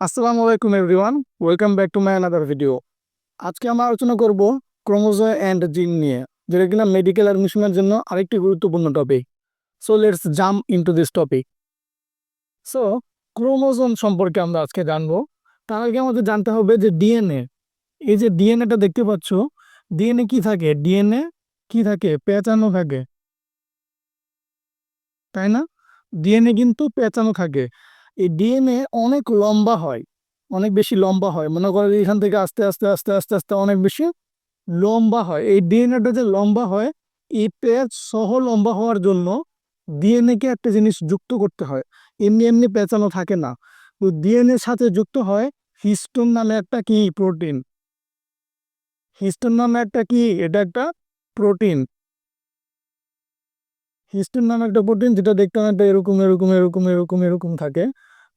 আসসালামু আলাইকুম everyone, welcome back to my another video. আজকে আমরা আলোচনা করব ক্রোমোজো অ্যান্ড জিন নিয়ে, যেটা কিনা মেডিকেল অ্যাডমিশনের জন্য আরেকটি গুরুত্বপূর্ণ topic so let's jump into this topic so chromosome সম্পর্কে আমরা আজকে জানব। তার আগে আমাদের জানতে হবে যে ডিএনএ, এই যে ডিএনএটা দেখতে পাচ্ছ, ডিএনএ কি থাকে? ডিএনএ কি থাকে? পেঁচানো থাকে। তাই না? ডিএনএ কিন্তু পেঁচানো থাকে। এই ডিএনএ অনেক লম্বা হয়, অনেক বেশি লম্বা হয়। মনে করো যে এখান থেকে আস্তে আস্তে আস্তে আস্তে আস্তে অনেক বেশি লম্বা হয়। এই ডিএনএটা যে লম্বা হয় এই পেঁচ সহ লম্বা হওয়ার জন্য ডিএনএ কে একটা জিনিস যুক্ত করতে হয়। এমনি এমনি পেঁচানো থাকে না। তো ডিএনএর সাথে যুক্ত হয় হিস্টোন নামে একটা কি? প্রোটিন। হিস্টোন নামে একটা কি? এটা একটা প্রোটিন। হিস্টোন নামে একটা প্রোটিন যেটা দেখতে অনেকটা এরকম এরকম এরকম এরকম এরকম থাকে।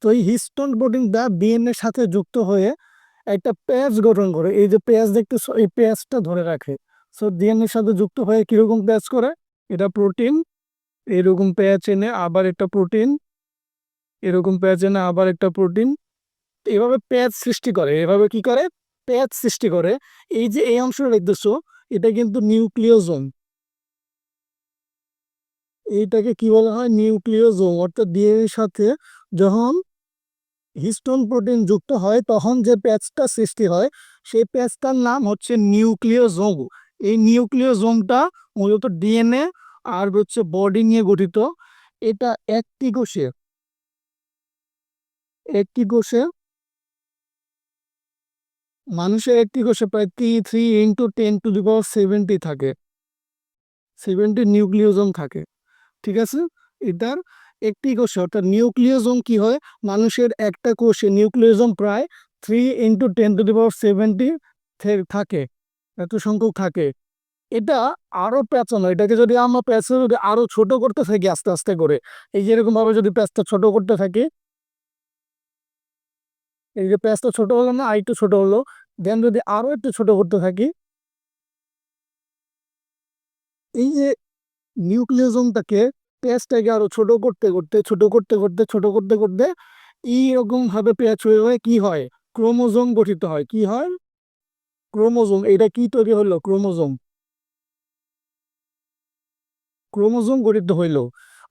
তো এই হিস্টোন প্রোটিনটা ডিএনএর সাথে যুক্ত হয়ে একটা প্যাচ গঠন করে। এই যে প্যাচ দেখতে এই প্যাচটা ধরে রাখে। সো ডিএনএর সাথে যুক্ত হয়ে কীরকম প্যাচ করে? এটা প্রোটিন এরকম প্যাচ এনে আবার একটা প্রোটিন এরকম প্যাচ এনে আবার একটা প্রোটিন এভাবে প্যাচ সৃষ্টি করে। এভাবে কি করে? প্যাচ সৃষ্টি করে। এই যে এই অংশটা দেখতেছো, এটা কিন্তু নিউক্লিওজোম। এইটাকে কি বলা হয়? নিউক্লিওজোম। অর্থাৎ ডিএনএর সাথে যখন হিস্টোন প্রোটিন যুক্ত হয়, তখন যে প্যাচটা সৃষ্টি হয়, সেই প্যাচটার নাম হচ্ছে নিউক্লিওজোম। এই নিউক্লিওজোমটা মূলত ডিএনএ আর হচ্ছে বডি নিয়ে গঠিত। এটা একটি কোষে একটি কোষে, মানুষের একটি কোষে প্রায় টি three into ten to the power seventy থাকে। সেভেন্টি নিউক্লিওজোম থাকে। ঠিক আছে? এটার একটি কোষে অর্থাৎ নিউক্লিওজোম কি হয়? মানুষের একটা কোষে নিউক্লিওজোম প্রায় three into ten to the power seventy থাকে, এত সংখ্যক থাকে। এটা আরও পেঁচানো এটাকে যদি আমরা প্যাঁচে যদি আরও ছোট করতে থাকি আস্তে আস্তে করে, এই যেরকম ভাবে যদি প্যাঁচটা ছোট করতে থাকি, এই যে প্যাঁচটা ছোট হলো না, আর একটু ছোট হলো দেন যদি আরও একটু ছোট করতে থাকি, এই যে নিউক্লিওজোমটাকে পেঁয়াজটাকে আরও ছোট করতে করতে, ছোট করতে করতে, ছোট করতে করতে এইরকম ভাবে পেঁয়াজ হয়ে হয়ে কি হয়? ক্রোমোজোম গঠিত হয়। কি হয়? ক্রোমোজোম। এটা কি তৈরি হলো? ক্রোমোজোম। ক্রোমোজোম গঠিত হইল।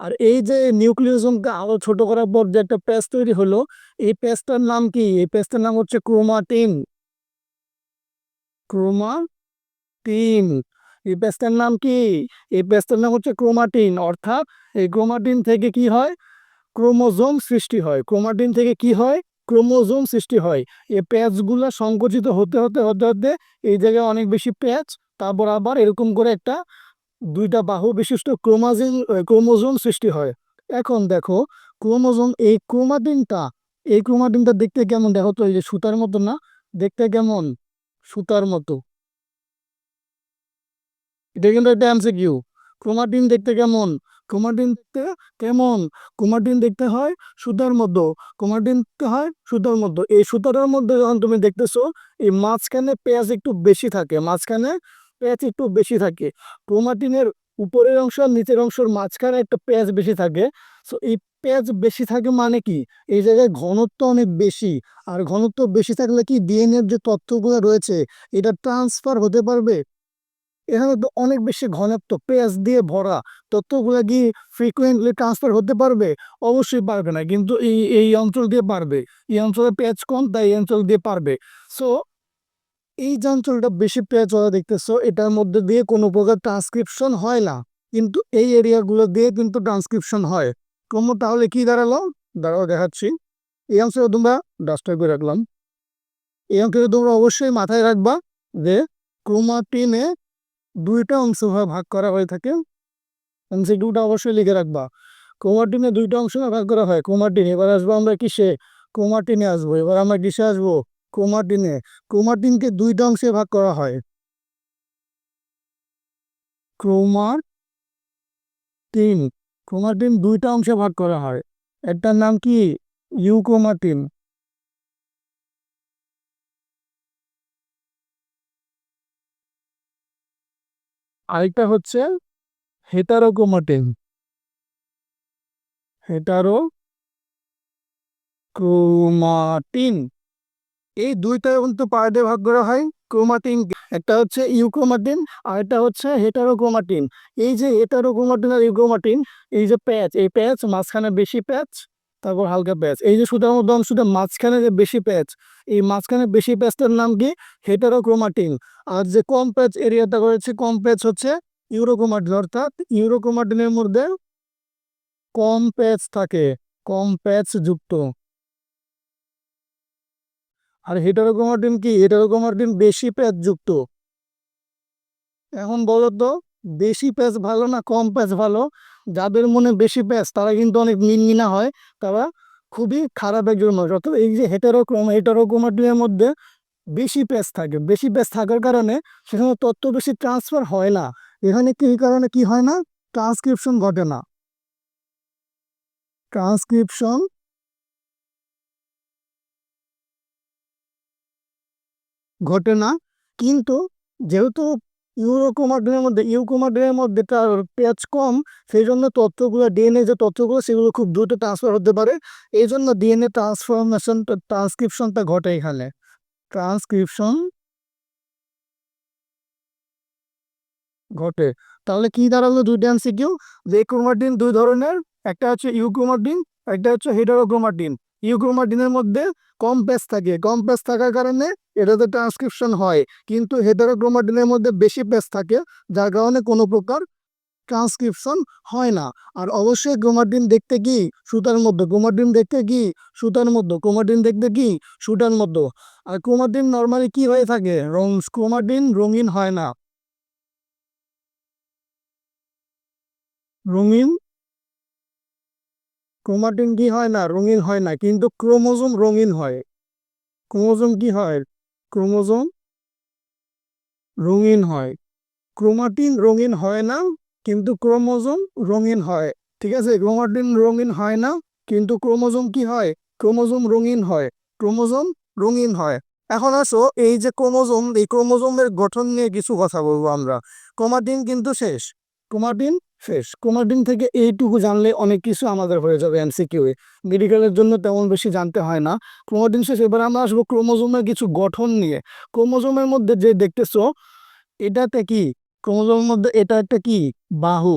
আর এই যে নিউক্লিওজোমকে আরও ছোট করার পর যে একটা প্যাচ তৈরি হলো, এই প্যাচটার নাম কি? এই প্যাচটার নাম হচ্ছে ক্রোমাটিন। ক্রোমাটিন। এই প্যাচটার নাম কি? এই প্যাচটার নাম হচ্ছে ক্রোমাটিন। অর্থাৎ এই ক্রোমাটিন থেকে কি হয়? ক্রোমোজোম সৃষ্টি হয়। ক্রোমাটিন থেকে কি হয়? ক্রোমোজোম সৃষ্টি হয়। এই প্যাচগুলো সংকুচিত হতে হতে হতে হতে এই জায়গায় অনেক বেশি প্যাচ, তারপর আবার এরকম করে একটা দুইটা বাহু বিশিষ্ট ক্রোমাজিন ক্রোমোজোম সৃষ্টি হয়। এখন দেখো, ক্রোমোজোম, এই ক্রোমাটিনটা এই ক্রোমাটিনটা দেখতে কেমন? দেখো তো এই যে সুতার মতো না? দেখতে কেমন? সুতার মতো। এটা কিন্তু একটা এমসিকিউ ক্রোমাটিন দেখতে কেমন? ক্রোমাটিন দেখতে কেমন? ক্রোমাটিন দেখতে হয় সুতার মতো ক্রোমাটিন দেখতে হয় সুতার মতো এই সুতাটার মধ্যে যখন তুমি দেখতেছো, এই মাঝখানে পেঁয়াজ একটু বেশি থাকে। মাঝখানে পেঁয়াজ একটু বেশি থাকে। ক্রোমাটিনের উপরের অংশ আর নিচের অংশের মাঝখানে একটা পেঁয়াজ বেশি থাকে। সো এই পেঁয়াজ বেশি থাকে মানে কি? এই জায়গায় ঘনত্ব অনেক বেশি। আর ঘনত্ব বেশি থাকলে কি ডিএনএর যে তথ্যগুলো রয়েছে, এটা ট্রান্সফার হতে পারবে? এখানে তো অনেক বেশি ঘনত্ব, পেঁয়াজ দিয়ে ভরা তথ্যগুলো কি ফ্রিকুয়েন্টলি ট্রান্সফার হতে পারবে? অবশ্যই পারবে না, কিন্তু এই এই অঞ্চল দিয়ে পারবে। এই অঞ্চলে পেঁয়াজ কম, তাই এই অঞ্চল দিয়ে পারবে। সো এই যে অঞ্চলটা বেশি পেঁয়াজ হওয়া দেখতেছো, এটার মধ্যে দিয়ে কোনো প্রকার ট্রান্সক্রিপশন হয় না। কিন্তু এই এরিয়াগুলো দিয়ে কিন্তু ট্রান্সক্রিপশন হয়। ক্রম তাহলে কি দাঁড়াল? দাঁড়াও, দেখাচ্ছি। এই অংশটা তোমরা ডাস্টার করে রাখলাম। এই অংশটা তোমরা অবশ্যই মাথায় রাখবা যে ক্রোমাটিনে দুইটা অংশ ভাগ করা হয়ে থাকে। এমসিকিউটা অবশ্যই লিখে রাখবা। ক্রোমাটিনে দুইটা অংশ ভাগ করা হয়। ক্রোমাটিন এবার আসব আমরা কিসে? ক্রোমাটিনে আসব। এবার আমরা কিসে আসব? ক্রোমাটিনে ক্রোমাটিনকে দুইটা অংশে ভাগ করা হয়। ক্রোমাটিন ক্রোমাটিন দুইটা অংশে ভাগ করা হয়। একটার নাম কি? ইউ ইউক্রোমাটিন আরেকটা হচ্ছে হেটারোক্রোমাটিন হেটারো ক্রোমাটিন এই দুইটা কিন্তু পার্টে ভাগ করা হয় ক্রোমাটিন একটা হচ্ছে ইউক্রোমাটিন আর একটা হচ্ছে হেটারোক্রোমাটিন এই যে হেটারোক্রোমাটিন আর ইউক্রোমাটিন এই যে প্যাচ, এই প্যাচ মাঝখানে বেশি প্যাচ তারপর হালকা প্যাচ। এই যে সুতার মধ্যে অংশটা মাঝখানে যে বেশি প্যাচ, এই মাঝখানে বেশি প্যাচটার নাম কি? হেটারোক্রোমাটিন। আর যে কম প্যাচ এরিয়াটা রয়েছে, কম প্যাচ হচ্ছে ইউরোক্রোমাটিন, অর্থাৎ ইউরোক্রোমাটিনের মধ্যে কম প্যাচ থাকে, কম প্যাচ যুক্ত। আর হেটারোক্রোমাটিন কি? হেটারোক্রোমাটিন বেশি প্যাচ যুক্ত। এখন বলো তো বেশি প্যাচ ভালো না কম প্যাচ ভালো? যাদের মনে বেশি প্যাচ, তারা কিন্তু অনেক মিনমিনা হয়। তারা খুবই খারাপ একজন মানুষ। অর্থাৎ এই যে হেটারোক্রোম হেটারোক্রোমাটিনের মধ্যে বেশি প্যাচ থাকে। বেশি প্যাচ থাকার কারণে সেখানে তথ্য বেশি ট্রান্সফার হয় না। এখানে কি কারণে কি হয় না? ট্রান্সক্রিপশন ঘটে না। ট্রান্সক্রিপশন ঘটে না। কিন্তু যেহেতু ইউরোকোমার্ডিনের মধ্যে ইউকোমার্ডিনের মধ্যে তার পেঁয়াজ কম সেই জন্য তথ্যগুলো ডিএনএ যে তথ্যগুলো, সেগুলো খুব দ্রুত ট্রান্সফার হতে পারে। এই জন্য ডিএনএ ট্রান্সফরমেশন ট্রান্সক্রিপশনটা ঘটে এখানে। ট্রান্সক্রিপশন ঘটে। তাহলে কি দাঁড়াল দুইটা এমসিকিউ? যে ক্রোমাটিন দুই ধরনের, একটা হচ্ছে ইউক্রোমাটিন একটা হচ্ছে হেটারোক্রোমাটিন ইউক্রোমাটিনের মধ্যে কম প্যাচ থাকে। কম প্যাচ থাকার কারণে এটাতে ট্রান্সক্রিপশন হয়। কিন্তু হেটারোক্রোমাটিনের মধ্যে বেশি প্যাচ থাকে, যার কারণে কোনো প্রকার ট্রান্সক্রিপশন হয় না। আর অবশ্যই ক্রোমাটিন দেখতে কি? সুতার মধ্যে। ক্রোমাটিন দেখতে কি? সুতার মধ্যে। ক্রোমাটিন দেখতে কি? সুতার মধ্যে। আর ক্রোমাটিন নর্মালি কি হয়ে থাকে? রং ক্রোমাটিন রঙিন হয় না। রঙিন ক্রোমাটিন কি হয় না, রঙিন হয় না, কিন্তু ক্রোমোজোম রঙিন হয়। ক্রোমোজোম কি হয়? ক্রোমোজোম রঙিন হয়। ক্রোমাটিন রঙিন হয় না, কিন্তু ক্রোমোজোম রঙিন হয়। ঠিক আছে? ক্রোমাটিন রঙিন হয় না, কিন্তু ক্রোমোজোম কি হয়? ক্রোমোজোম রঙিন হয়। ক্রোমোজোম রঙিন হয়। এখন আসো, এই যে ক্রোমোজোম, এই ক্রোমোজোমের গঠন নিয়ে কিছু কথা বলব আমরা। ক্রোমাটিন কিন্তু শেষ। ক্রোমাটিন শেষ ক্রোমাটিন থেকে এইটুকু জানলে অনেক কিছু আমাদের হয়ে যাবে এমসিকিউ এ। মেডিকেলের জন্য তেমন বেশি জানতে হয় না। ক্রোমাটিন শেষ, এবার আমরা আসব ক্রোমোজোমের কিছু গঠন নিয়ে। ক্রোমোজোমের মধ্যে যে দেখতেছো, এটাতে কি? ক্রোমোজোমের মধ্যে এটা একটা কি? বাহু।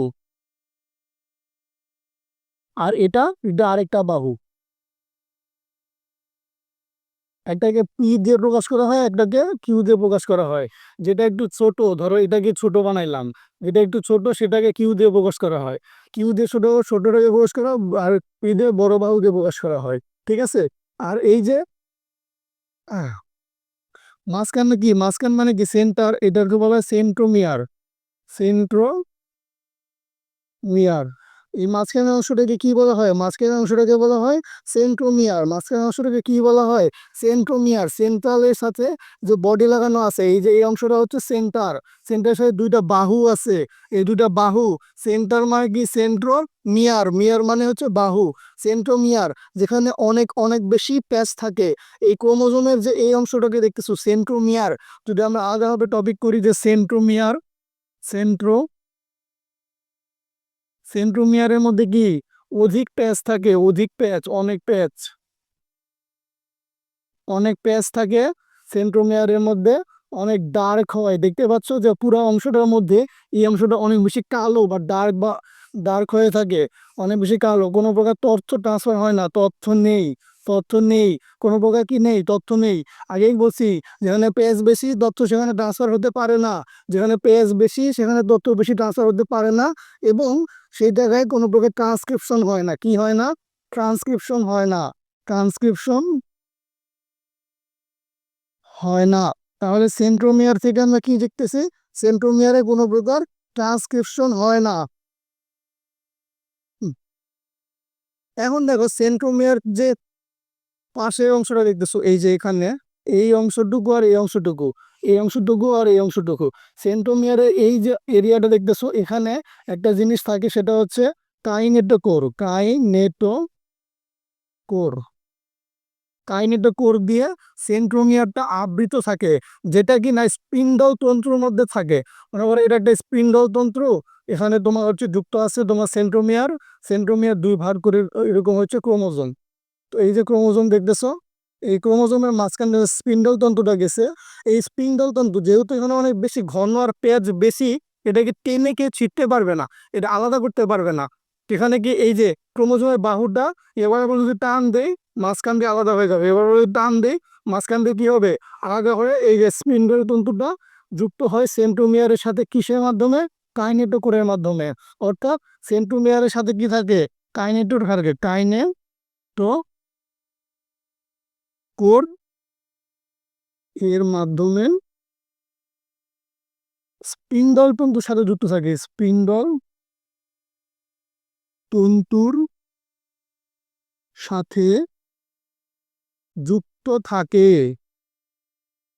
আর এটা এটা আরেকটা বাহু। একটাকে পি দিয়ে প্রকাশ করা হয়, একটাকে কিউ দিয়ে প্রকাশ করা হয়। যেটা একটু ছোট, ধরো এটাকে ছোট বানাইলাম। যেটা একটু ছোট, সেটাকে কিউ দিয়ে প্রকাশ করা হয়। কিউ দিয়ে ছোট ছোটটাকে প্রকাশ করা, আর পি দিয়ে বড় বাহু দিয়ে প্রকাশ করা হয়। ঠিক আছে? আর এই যে মাঝখানে কি? মাঝখান মানে কি? সেন্টার এটাকে বলা হয় সেন্ট্রোমিয়ার সেন্ট্রোমিয়ার এই মাঝখানের অংশটাকে কি বলা হয়? মাঝখানের অংশটাকে বলা হয় সেন্ট্রোমিয়ার মাঝখানের অংশটাকে কি বলা হয়? সেন্ট্রোমিয়ার সেন্ট্রালের সাথে যে বডি লাগানো আছে, এই যে এই অংশটা হচ্ছে সেন্টার সেন্টারের সাথে দুইটা বাহু আছে। এই দুইটা বাহু সেন্টার মানে কি? সেন্ট্রো মিয়ার মিয়ার মানে হচ্ছে বাহু। সেন্ট্রোমিয়ার যেখানে অনেক অনেক বেশি প্যাচ থাকে। এই ক্রোমোজোমের যে এই অংশটাকে দেখতেছো সেন্ট্রোমিয়ার যদি আমরা আলাদাভাবে টপিক করি যে সেন্ট্রোমিয়ার সেন্ট্রো সেন্ট্রোমিয়ারের মধ্যে কি অধিক প্যাচ থাকে? অধিক প্যাচ, অনেক প্যাচ। অনেক প্যাচ থাকে সেন্ট্রোমিয়ারের মধ্যে, অনেক ডার্ক হয়। দেখতে পাচ্ছ যে পুরো অংশটার মধ্যে এই অংশটা অনেক বেশি কালো বা ডার্ক বা ডার্ক হয়ে থাকে, অনেক বেশি কালো। কোনো প্রকার তথ্য ট্রান্সফার হয় না, তথ্য নেই। তথ্য নেই, কোনো প্রকার কি নেই, তথ্য নেই। আগেই বলছি, যেখানে পেজ বেশি, তথ্য সেখানে ট্রান্সফার হতে পারে না। যেখানে পেজ বেশি, সেখানে তথ্য বেশি ট্রান্সফার হতে পারে না এবং সেই জায়গায় কোনো প্রকার ট্রান্সক্রিপশন হয় না। কি হয় না? ট্রান্সক্রিপশন হয় না। ট্রান্সক্রিপশন হয় না। তাহলে সেন্ট্রোমিয়ার থেকে আমরা কি দেখতেছি? সেন্ট্রোমিয়ারে কোনো প্রকার ট্রান্সক্রিপশন হয় না। এখন দেখো সেন্ট্রোমিয়ার যে পাশের অংশটা দেখতেছো, এই যে এখানে, এই অংশটুকু আর এই অংশটুকু এই অংশটুকু আর এই অংশটুকু। সেন্ট্রোমিয়ারের এই যে এরিয়াটা দেখতেছো, এখানে একটা জিনিস থাকে, সেটা হচ্ছে kinetochore kinetochore kinetochore দিয়ে সেন্ট্রোমিয়ারটা আবৃত থাকে, যেটা কি না স্পিন্ডল তন্ত্রের মধ্যে থাকে। মনে করো, এটা একটা স্পিন্ডল তন্ত্র, এখানে তোমার হচ্ছে যুক্ত আছে তোমার সেন্ট্রোমিয়ার সেন্ট্রোমিয়ার দুই ভাগ করে এরকম হচ্ছে ক্রোমোজোম। তো এই যে ক্রোমোজোম দেখতেছো, এই ক্রোমোজোমের মাঝখানে স্পিন্ডল তন্তুটা গেছে, এই স্পিন্ডল তন্তু যেহেতু এখানে অনেক বেশি ঘন আর পেঁয়াজ বেশি, এটাকে টেনে কে ছিটতে পারবে না, এটা আলাদা করতে পারবে না। এখানে কি এই যে ক্রোমোজোমের বাহুটা, এবার যদি টান দেই, মাঝখান দিয়ে আলাদা হয়ে যাবে। এবার যদি টান দেই, মাঝখান দিয়ে কি হবে? আলাদা হয়ে এই যে স্পিন্ডল তন্তুটা যুক্ত হয় সেন্ট্রোমিয়ারের সাথে কিসের মাধ্যমে? কাইনেটোকোরের মাধ্যমে। অর্থাৎ সেন্ট্রোমিয়ারের সাথে কি থাকে? কাইনেটোর থাকে। কাইনে তো কোর এর মাধ্যমে স্পিন্ডল তন্তুর সাথে যুক্ত থাকে। স্পিন্ডল তন্তুর সাথে যুক্ত থাকে।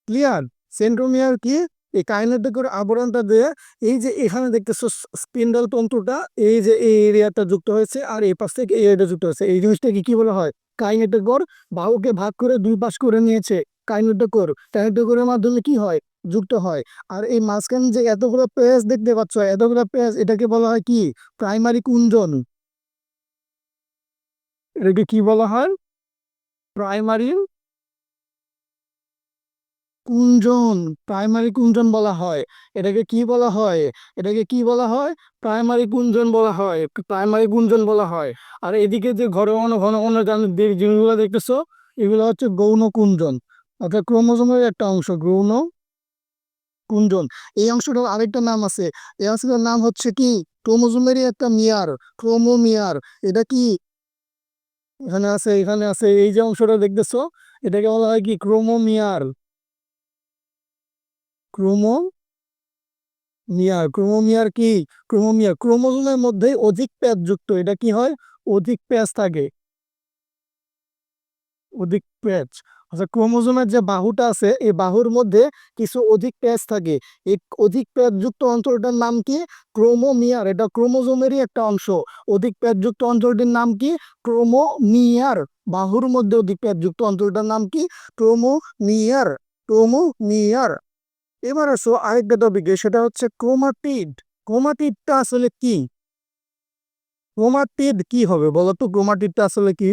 ক্লিয়ার? সেন্ট্রোমিয়ার কি? এই কাইনেটিকের আবরণটা দিয়ে এই যে এখানে দেখতেছো স্পিন্ডল তন্তুটা, এই যে এই এরিয়াটা যুক্ত হয়েছে আর এই পাশ থেকে এই এরিয়াটা যুক্ত হয়েছে। এই জিনিসটাকে কি বলা হয়? কাইনেটিকর বাহুকে ভাগ করে দুই পাশ করে নিয়েছে। কাইনেটিকর এর মাধ্যমে কি হয়? যুক্ত হয়। আর এই মাঝখানে যে এতগুলো পেজ দেখতে পাচ্ছ, এতগুলো পেজ এটাকে বলা হয় কি? প্রাইমারি কুঞ্জন। এটাকে কি বলা হয়? প্রাইমারি কুঞ্জন প্রাইমারি কুঞ্জন বলা হয়। এটাকে কি বলা হয়? এটাকে কি বলা হয়? প্রাইমারি কুঞ্জন বলা হয়। প্রাইমারি কুঞ্জন বলা হয়। আর এদিকে যে ঘন ঘন ঘন ঘন জান- জিনিসগুলো দেখতেছো, এগুলো হচ্ছে গৌণ কুঞ্জন। অর্থাৎ ক্রোমোজোমের একটা অংশ, গৌণ কুঞ্জন। এই অংশটার আরেকটা নাম আছে। এই অংশটার নাম হচ্ছে কি? ক্রোমোজোমেরই একটা মিয়ার, ক্রোমোমিয়ার। এটা কি? এখানে আছে এখানে আছে। এই যে অংশটা দেখতেছো, এটাকে বলা হয় কি? ক্রোমোমিয়ার। ক্রোমো মিয়ার ক্রোমোমিয়ার কি? ক্রোমোমিয়ার, ক্রোমোজোমের মধ্যে অধিক প্যাচ যুক্ত, এটা কি হয়? অধিক প্যাচ থাকে। অধিক প্যাচ। আচ্ছা ক্রোমোজোমের যে বাহুটা আছে, এই বাহুর মধ্যে কিছু অধিক প্যাচ থাকে। এই অধিক প্যাচ যুক্ত অঞ্চলটার নাম কি? ক্রোমোমিয়ার। এটা ক্রোমোজোমেরই একটা অংশ। অধিক প্যাচ যুক্ত অঞ্চলটির নাম কি? ক্রোমোমিয়ার। বাহুর মধ্যে অধিক প্যাচ যুক্ত অঞ্চলটার নাম কি? ক্রোমোমিয়ার। ক্রোমোমিয়ার। এবার আসো আরেকটা টপিকে সেটা হচ্ছে ক্রোমাটিড ক্রোমাটিডটা আসলে কি? ক্রোমাটিড কি হবে বলো তো? ক্রোমাটিডটা আসলে কি?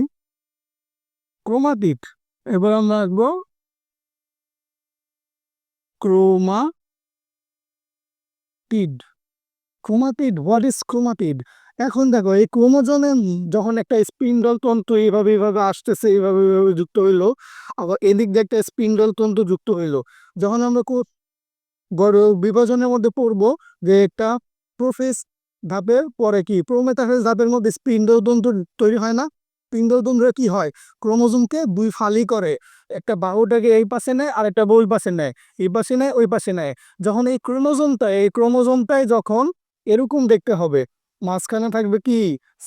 ক্রোমাটিড এবার আমরা আসব chromatid chromatid what is chromatid এখন দেখো, এই ক্রোমোজোমে যখন একটা স্পিন্ডল তন্তু এইভাবে এইভাবে আসতেছে, এইভাবে এইভাবে যুক্ত হইল, আবার এদিক দিয়ে একটা স্পিন্ডল তন্তু যুক্ত হইল, যখন আমরা বিভাজনের মধ্যে পড়ব যে একটা প্রোফেস ধাপের পরে কি? প্রোমেটাফেস ধাপের মধ্যে স্পিন্ডল তন্তু তৈরি হয় না? স্পিন্ডল তন্তুরা কি হয়? ক্রোমোজোমকে দুই ফালি করে। একটা বাহুটাকে এই পাশে নেয় আর একটা ওই পাশে নেয়। এই পাশে নেয়, ওই পাশে নেয়। যখন এই ক্রোমোজোমটা, এই ক্রোমোজোমটাই যখন এরকম দেখতে হবে, মাঝখানে থাকবে কি?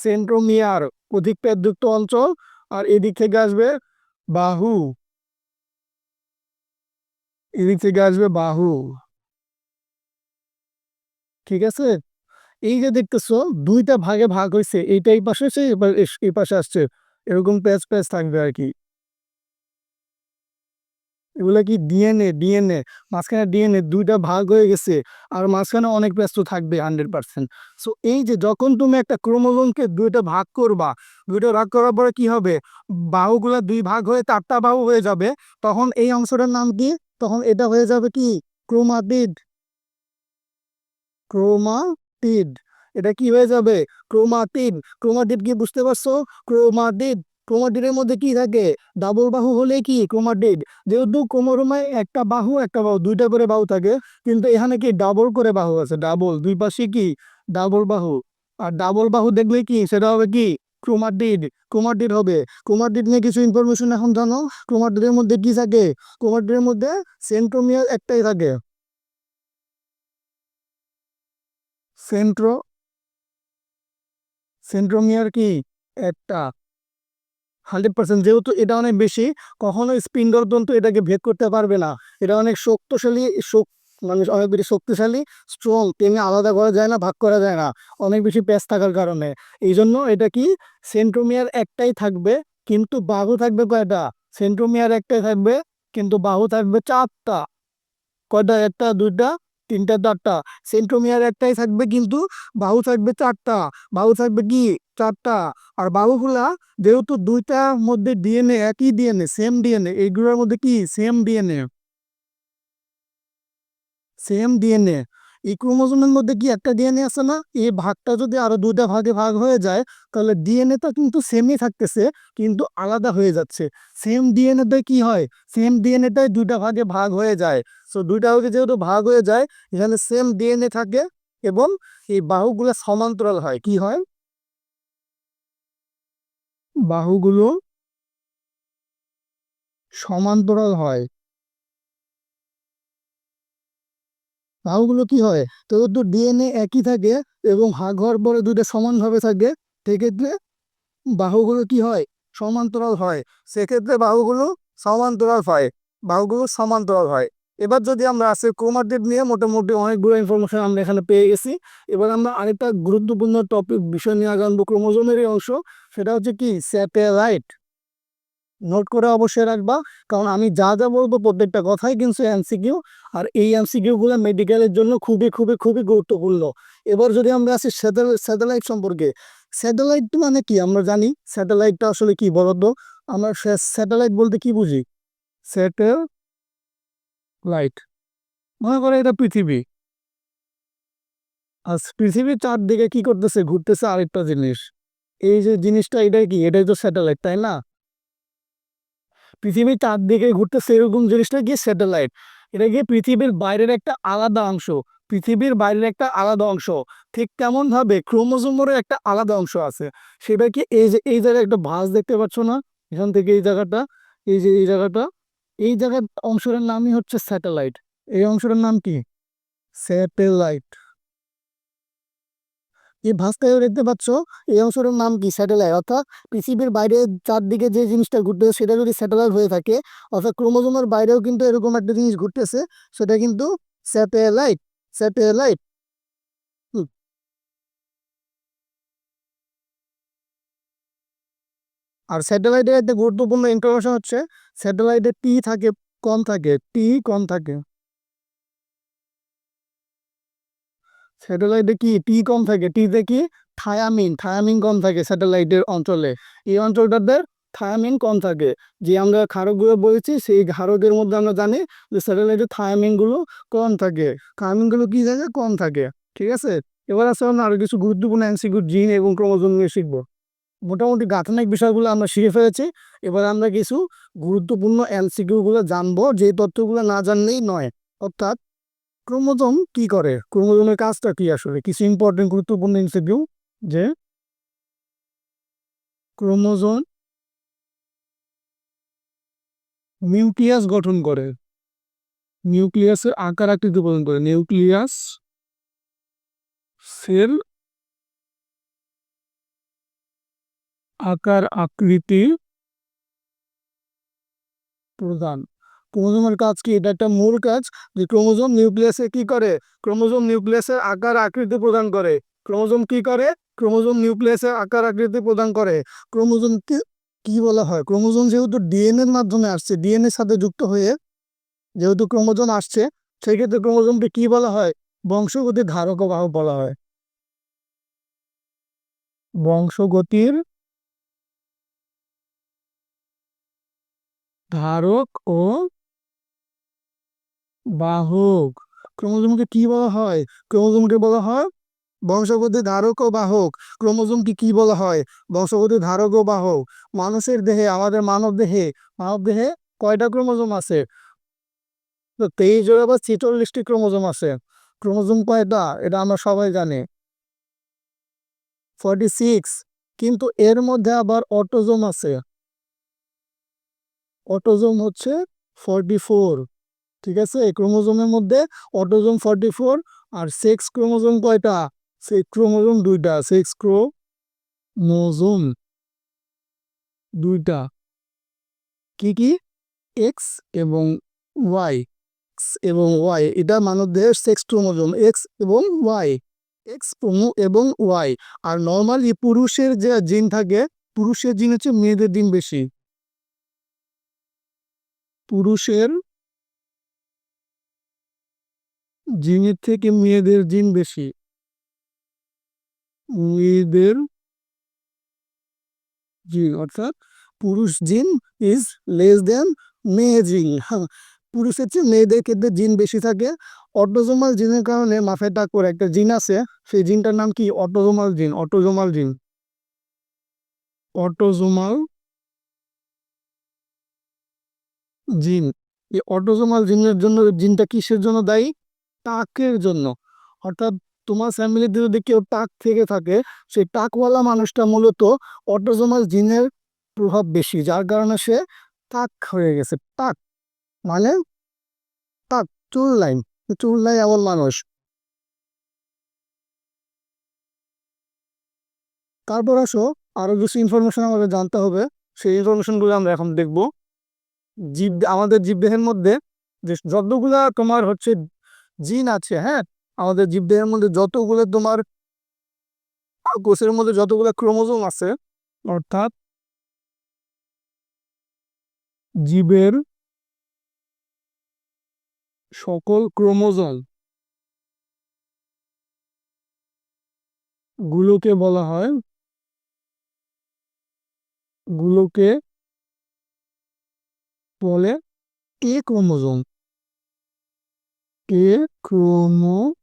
সেন্ট্রোমিয়ার, অধিক প্যাদযুক্ত অঞ্চল, আর এদিক থেকে আসবে বাহু। এদিক থেকে আসবে বাহু। ঠিক আছে? এই যে দেখতেছো, দুইটা ভাগে ভাগ হয়েছে এইটা এই পাশে এসে এবার এই পাশে আসছে। এরকম প্যাচ প্যাচ থাকবে আর কি। এগুলা কি ডিএনএ ডিএনএ? মাঝখানে ডিএনএ দুইটা ভাগ হয়ে গেছে, আর মাঝখানে অনেক ব্যস্ত থাকবে হান্ড্রেড পার্সেন্ট। সো এই যে যখন তুমি একটা ক্রোমোজোমকে দুইটা ভাগ করবা, দুইটা ভাগ করার পরে কি হবে? বাহুগুলা দুই ভাগ হয়ে চারটা বাহু হয়ে যাবে। তখন এই অংশটার নাম কি? তখন এটা হয়ে যাবে কি? ক্রোমাটিড। ক্রোমাটিড। এটা কি হয়ে যাবে? ক্রোমাটিড। ক্রোমাটিড কি বুঝতে পারছ? ক্রোমাটিড। ক্রোমাটিডের মধ্যে কি থাকে? ডাবল বাহু হলে কি? ক্রোমাটিড। যেহেতু ক্রোমোজোমে একটা বাহু একটা বাহু, দুইটা করে বাহু থাকে, কিন্তু এখানে কি ডাবল করে বাহু আছে? ডাবল। দুই পাশে কি? ডাবল বাহু। আর ডাবল বাহু দেখলে কি? সেটা হবে কি? ক্রোমাটিড। ক্রোমাটিড হবে। ক্রোমাটিড নিয়ে কিছু ইনফরমেশন এখন জানো? ক্রোমাটিডের মধ্যে কি থাকে? ক্রোমাটিডের মধ্যে সেন্ট্রোমিয়ার একটাই থাকে। সেন্ট্রো, সেন্ট্রোমিয়ার কি? একটা। Hundred percent. যেহেতু এটা অনেক বেশি, কখনো স্পিন্ডল তন্তু এটাকে ভেদ করতে পারবে না। এটা অনেক শক্তিশালী, শক মানে অনেক বেশি শক্তিশালী স্ট্রং তেমনি আলাদা করা যায় না, ভাগ করা যায় না। অনেক বেশি প্যাচ থাকার কারণে। এই জন্য এটা কি? সেন্ট্রোমিয়ার একটাই থাকবে, কিন্তু বাহু থাকবে কয়টা? সেন্ট্রোমিয়ার একটাই থাকবে, কিন্তু বাহু থাকবে চারটা। কয়টা? একটা, দুইটা? তিনটা চারটা সেন্ট্রোমিয়ার একটাই থাকবে কিন্তু বাহু থাকবে চারটা। বাহু থাকবে কি? চারটা। আর বাহুগুলা যেহেতু দুইটার মধ্যে ডিএনএ একই ডিএনএ সেম ডিএনএ এইগুলোর মধ্যে কি? সেম ডিএনএ সেম ডিএনএ এই ক্রোমোজোমের মধ্যে কি একটা ডিএনএ আছে না? এই ভাগটা যদি আরও দুইটা ভাগে ভাগ হয়ে যায়, তাহলে ডিএনএটা কিন্তু সেমই থাকতেছে, কিন্তু আলাদা হয়ে যাচ্ছে। সেম ডিএনএতে কি হয়? সেম ডিএনএটাই দুইটা ভাগে ভাগ হয়ে যায়। সো দুইটা ভাগে যেহেতু ভাগ হয়ে যায়, এখানে সেম ডিএনএ থাকে এবং এই বাহুগুলো সমান্তরাল হয়। কি হয়? বাহুগুলো সমান্তরাল হয়। বাহুগুলো কি হয়? তো তো ডিএনএ একই থাকে এবং ভাগ হওয়ার পরে দুইটা সমানভাবে থাকে। সেক্ষেত্রে বাহুগুলো কি হয়? সমান্তরাল হয়। সেক্ষেত্রে বাহুগুলো সমান্তরাল হয়। বাহুগুলো সমান্তরাল হয়। এবার যদি আমরা আসে ক্রোমাটিড নিয়ে, মোটামুটি অনেকগুলো ইনফরমেশন আমরা এখানে পেয়ে গেছি। এবার আমরা আরেকটা গুরুত্বপূর্ণ টপিক বিষয় নিয়ে আগামী ক্রোমোজোমেরই অংশ, সেটা হচ্ছে কি? স্যাটেলাইট নোট করে অবশ্যই রাখবা। কারণ আমি যা যা বলব প্রত্যেকটা কথাই কিন্তু এমসিকিউ আর এই এমসিকিউগুলো মেডিকেলের জন্য খুবই খুবই খুবই গুরুত্বপূর্ণ। এবার যদি আমরা আসি স্যাটেলাইট সম্পর্কে স্যাটেলাইট মানে কি? আমরা জানি স্যাটেলাইটটা আসলে কি বলতো? আমরা স্যাটেলাইট বলতে কি বুঝি? স্যাটেল লাইট মনে করে এটা পৃথিবী। আর পৃথিবীর চারদিকে কি করতেছে? ঘুরতেছে আরেকটা জিনিস। এই যে জিনিসটা এটাই কি? এটাই তো স্যাটেলাইট তাই না? পৃথিবীর চারদিকে ঘুরতেছে এরকম জিনিসটা কি? স্যাটেলাইট এটা কি পৃথিবীর বাইরের একটা আলাদা অংশ? পৃথিবীর বাইরের একটা আলাদা অংশ। ঠিক তেমন ভাবে ক্রোমোজোমেরও একটা আলাদা অংশ আছে। সেটা কি এই যে, এই জায়গায় একটা ভাঁজ দেখতে পাচ্ছ না? এখান থেকে এই জায়গাটা, এই যে, এই জায়গাটা, এই জায়গার অংশের নামই হচ্ছে স্যাটেলাইট এই অংশটার নাম কি? স্যাটেলাইট এই ভাঁজটাও দেখতে পাচ্ছ, এই অংশটার নাম কি? স্যাটেলাইট। অর্থাৎ পৃথিবীর বাইরে চারদিকে যে জিনিসটা ঘুরতেছে, সেটা যদি স্যাটেলাইট হয়ে থাকে, অর্থাৎ ক্রোমোজোমের বাইরেও কিন্তু এরকম একটা জিনিস ঘুরতেছে, সেটা কিন্তু স্যাটেলাইট স্যাটেলাইট। আর স্যাটেলাইটের একটা গুরুত্বপূর্ণ ইনফরমেশন হচ্ছে, স্যাটেলাইটে টি থাকে, কম থাকে টি কম থাকে। স্যাটেলাইটে কি টি কম থাকে? টিতে কি থায়ামিন থায়ামিন কম থাকে স্যাটেলাইটের অঞ্চলে। এই অঞ্চলটাতে থায়ামিন কম থাকে। যে আমরা ক্ষারকগুলো বলেছি, সেই ক্ষারকের মধ্যে আমরা জানি যে স্যাটেলাইটের থায়ামিনগুলো কম থাকে। থায়ামিনগুলো কি থাকে? কম থাকে। ঠিক আছে? এবার আছে আমরা আরও কিছু গুরুত্বপূর্ণ এনসিকিউ জিন এবং ক্রোমোজোম নিয়ে শিখব। মোটামুটি গাঠনিক বিষয়গুলো আমরা শিখে ফেলেছি। এবার আমরা কিছু গুরুত্বপূর্ণ এমসিকিউগুলো জানব। যে তথ্যগুলো না জানলেই নয়। অর্থাৎ ক্রোমোজোম কি করে? ক্রোমোজোমের কাজটা কি আসলে? কিছু ইম্পর্টেন্ট গুরুত্বপূর্ণ এমসিকিউ যে ক্রোমোজোম নিউক্লিয়াস গঠন করে। নিউক্লিয়াসের আকার আকৃতি প্রদান করে। নিউক্লিয়াস সেল আকার আকৃতি প্রদান ক্রোমোজোমের কাজ কি? এটা একটা মূল কাজ। যে ক্রোমোজোম নিউক্লিয়াসে কি করে? ক্রোমোজোম নিউক্লিয়াসের আকার আকৃতি প্রদান করে। ক্রোমোজোম কি করে? ক্রোমোজোম নিউক্লিয়াসের আকার আকৃতি প্রদান করে। ক্রোমোজোমকে কি বলা হয়? ক্রোমোজোম যেহেতু ডিএনএর মাধ্যমে আসছে ডিএনএর সাথে যুক্ত হয়ে যেহেতু ক্রোমোজোম আসছে, সেক্ষেত্রে ক্রোমোজোমকে কি বলা হয়? বংশগতির ধারক বাহক বলা হয়। বংশগতির ধারক ও বাহক। ক্রোমোজোমকে কি বলা হয়? ক্রোমোজোমকে বলা হয় বংশগতি ধারক ও বাহক। ক্রোমোজোমকে কি বলা হয়? বংশগতি ধারক ও বাহক। মানুষের দেহে, আমাদের মানব দেহে মানব দেহে কয়টা ক্রোমোজোম আছে? তো তেইশ জোড়া বা ছেচল্লিশটি ক্রোমোজোম আছে। ক্রোমোজোম কয়টা? এটা আমরা সবাই জানি। Forty six. কিন্তু এর মধ্যে আবার অটোজোম আছে। অটোজোম হচ্ছে ফর্টি ফোর। ঠিক আছে? এই ক্রোমোজোমের মধ্যে অটোজোম ফর্টি ফোর আর সেক্স ক্রোমোজোম কয়টা? সেক্স ক্রোমোজোম দুইটা। সেক্স ক্রোমোজোম দুইটা। কি কি? এক্স এবং ওয়াই এক্স এবং ওয়াই এটা মানবদেহের সেক্স ক্রোমোজোম। এক্স এবং ওয়াই এক্স এবং ওয়াই আর নর্মালি পুরুষের যে জিন থাকে, পুরুষের জিন হচ্ছে মেয়েদের দিন বেশি। পুরুষের জিনের থেকে মেয়েদের জিন বেশি। মেয়েদের জিন, অর্থাৎ পুরুষ জিন ইজ লেস দেন মেয়ে জিন। হ্যাঁ পুরুষের চেয়ে মেয়েদের ক্ষেত্রে জিন বেশি থাকে। অটোজোমাল জিনের কারণে মাথায় টাক করে একটা জিন আছে, সেই জিনটার নাম কি? অটোজোমাল জিন অটোজোমাল জিন। অটোজোমাল জিন। এই অটোজোমাল জিনের জন্য, জিনটা কিসের জন্য দায়ী? টাকের জন্য। অর্থাৎ তোমার ফ্যামিলিতে যদি কেউ টাক থেকে থাকে, সেই টাকওয়ালা মানুষটা মূলত অটোজোমাল জিনের প্রভাব বেশি, যার কারণে সে টাক হয়ে গেছে, টাক। মানে টাক, চুল লাইন, চুল নাই এমন মানুষ। তারপর আসো, আরও কিছু ইনফরমেশন আমাদের জানতে হবে। সেই ইনফরমেশনগুলো আমরা এখন দেখব। জীব, আমাদের জীবদেহের মধ্যে যতগুলা তোমার হচ্ছে জিন আছে হ্যাঁ? আমাদের জীবদেহের মধ্যে যতগুলো তোমার কোষের মধ্যে যতগুলো ক্রোমোজোম আছে, অর্থাৎ জীবের সকল ক্রোমোজোম গুলোকে বলা হয়, গুলোকে বলে এ ক্রোমোজোম। এ ক্রোমোজোম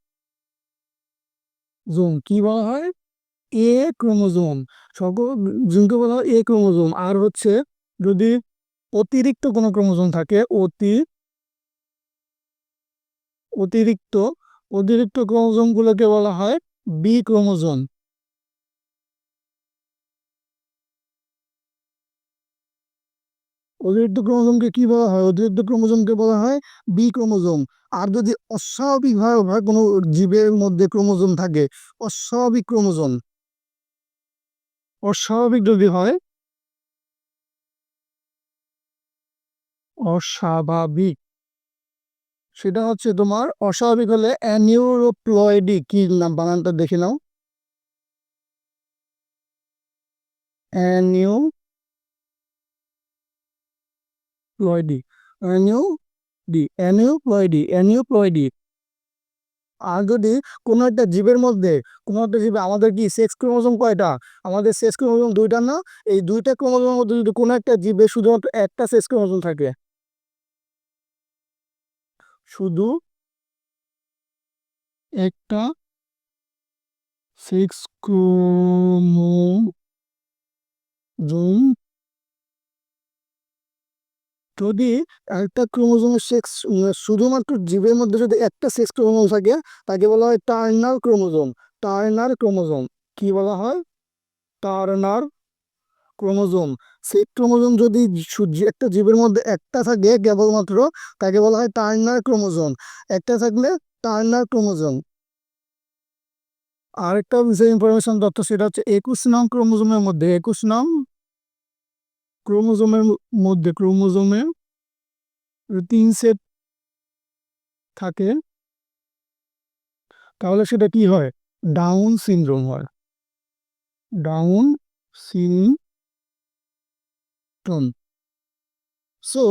কি বলা হয়? এ ক্রোমোজোম। সকল জিনকে বলা হয় এ ক্রোমোজোম। আর হচ্ছে যদি অতিরিক্ত কোনো ক্রোমোজোম থাকে, অতি অতিরিক্ত অতিরিক্ত ক্রোমোজোমগুলোকে বলা হয় বি ক্রোমোজোম। অতিরিক্ত ক্রোমোজোমকে কি বলা হয়? অতিরিক্ত ক্রোমোজোমকে বলা হয় বি ক্রোমোজোম। আর যদি অস্বাভাবিকভাবে কোনো জীবের মধ্যে ক্রোমোজোম থাকে, অস্বাভাবিক ক্রোমোজোম। অস্বাভাবিক যদি হয়, অস্বাভাবিক। সেটা হচ্ছে তোমার অস্বাভাবিক হলে অ্যানিউরোপ্লয়েডি, কি নাম, বানানটা দেখে নাও। অ্যানিউ প্লয়েডি অ্যানিউ ডি অ্যানিউপ্লয়েডি অ্যানিউপ্লয়েডি আর যদি কোনো একটা জীবের মধ্যে, কোনো একটা জীবে আমাদের কি সেক্স ক্রোমোজোম কয়টা? আমাদের সেক্স ক্রোমোজোম দুইটা না? এই দুইটা ক্রোমোজোমের মধ্যে যদি কোনো একটা জীবে শুধুমাত্র একটা সেক্স ক্রোমোজোম থাকে, শুধু একটা সেক্স ক্রোমোজোম যদি একটা ক্রোমোজোমের সেক্স শুধুমাত্র জীবের মধ্যে যদি একটা সেক্স ক্রোমোজোম থাকে, তাকে বলা হয় টার্নার ক্রোমোজোম। টার্নার ক্রোমোজোম, কি বলা হয়? Turner chromosome. সেই ক্রোমোজোম যদি একটা জীবের মধ্যে একটা থাকে কেবলমাত্র, তাকে বলা হয় টার্নার ক্রোমোজোম। একটা থাকলে টার্নার ক্রোমোজোম। আরেকটা বিষয় ইনফরমেশন তথ্য, সেটা হচ্ছে একুশ নং ক্রোমোজোমের মধ্যে, একুশ নং ক্রোমোজোমের মধ্যে ক্রোমোজোমে তিন সেট থাকে। তাহলে সেটা কি হয়? ডাউন সিনড্রোম হয়। Down syndrome. সো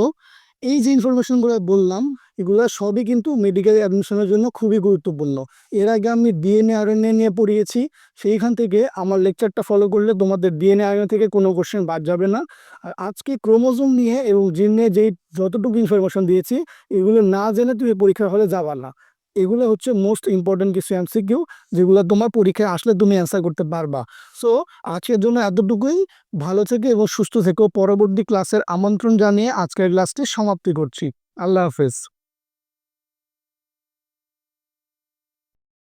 এই যে ইনফরমেশনগুলো বললাম এগুলো সবই কিন্তু মেডিকেল অ্যাডমিশনের জন্য খুবই গুরুত্বপূর্ণ। এর আগে আমি ডিএনএ আরএনএ নিয়ে পড়িয়েছি, সেইখান থেকে আমার লেকচারটা ফলো করলে তোমাদের ডিএনএ আরএনএ থেকে কোনো কোশ্চেন বাদ যাবে না। আর আজকে ক্রোমোজোম নিয়ে এবং জিন নিয়ে যেই যতটুকু ইনফরমেশন দিয়েছি, এগুলো না জেনে তুমি পরীক্ষার হলে যাবা না। এগুলো হচ্ছে মোস্ট ইম্পর্টেন্ট কিছু এমসিকিউ যেগুলো তোমার পরীক্ষায় আসলে তুমি অ্যান্সার করতে পারবা। সো আজকের জন্য এতটুকুই। ভালো থেকে এবং সুস্থ থেকেও পরবর্তী ক্লাসের আমন্ত্রণ জানিয়ে আজকের ক্লাসটি সমাপ্তি করছি। আল্লাহ হাফেজ।